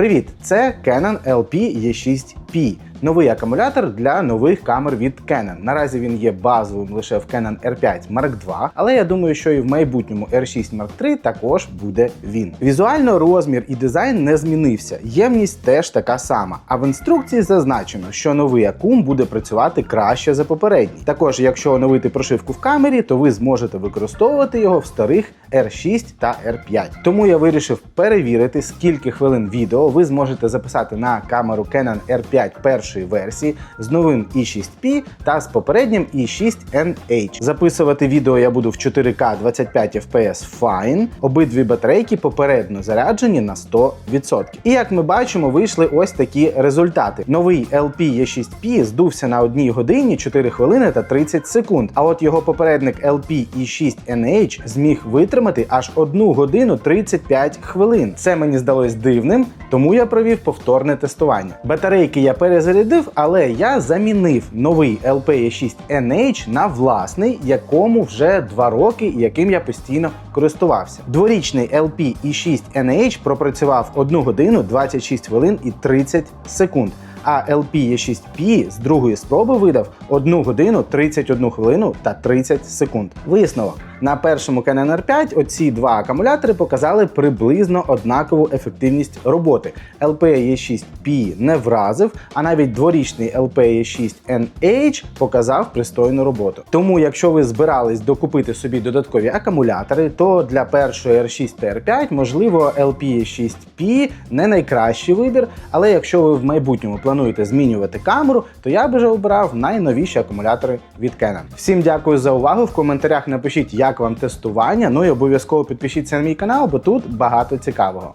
Привіт! Це Canon LP E6P. Новий акумулятор для нових камер від Canon. Наразі він є базовим лише в Canon R5 Mark II, але я думаю, що і в майбутньому R6 Mark III також буде він. Візуально розмір і дизайн не змінився. Ємність теж така сама. А в інструкції зазначено, що новий акум буде працювати краще за попередній. Також, якщо оновити прошивку в камері, то ви зможете використовувати його в старих R6 та R5. Тому я вирішив перевірити, скільки хвилин відео ви зможете записати на камеру Canon R5 першої версії з новим i6P та з попереднім i6NH. Записувати відео я буду в 4К 25 FPS Fine. Обидві батарейки попередньо заряджені на 100%. І як ми бачимо, вийшли ось такі результати. Новий LP E6P здувся на 1 годині 4 хвилини та 30 секунд. А от його попередник LP E6NH зміг витримати аж 1 годину 35 хвилин. Це мені здалось дивним, тому я провів повторне тестування. Батарейки я перезарядив, але я замінив новий LP E6NH на власний, якому вже 2 роки яким я постійно користувався. Дворічний LP E6NH пропрацював 1 годину 26 хвилин і 30 секунд. А LP E6P з другої спроби видав 1 годину 31 хвилину та 30 секунд. Висновок. На першому Canon R5 оці два акумулятори показали приблизно однакову ефективність роботи. LP-E6P не вразив, а навіть дворічний LP-E6NH показав пристойну роботу. Тому, якщо ви збирались докупити собі додаткові акумулятори, то для першої R6 та R5 можливо LP-E6P не найкращий вибір, але якщо ви в майбутньому плануєте змінювати камеру, то я б вже обрав найновіші акумулятори від Canon. Всім дякую за увагу. В коментарях напишіть, як вам тестування. Ну і обов'язково підпишіться на мій канал, бо тут багато цікавого.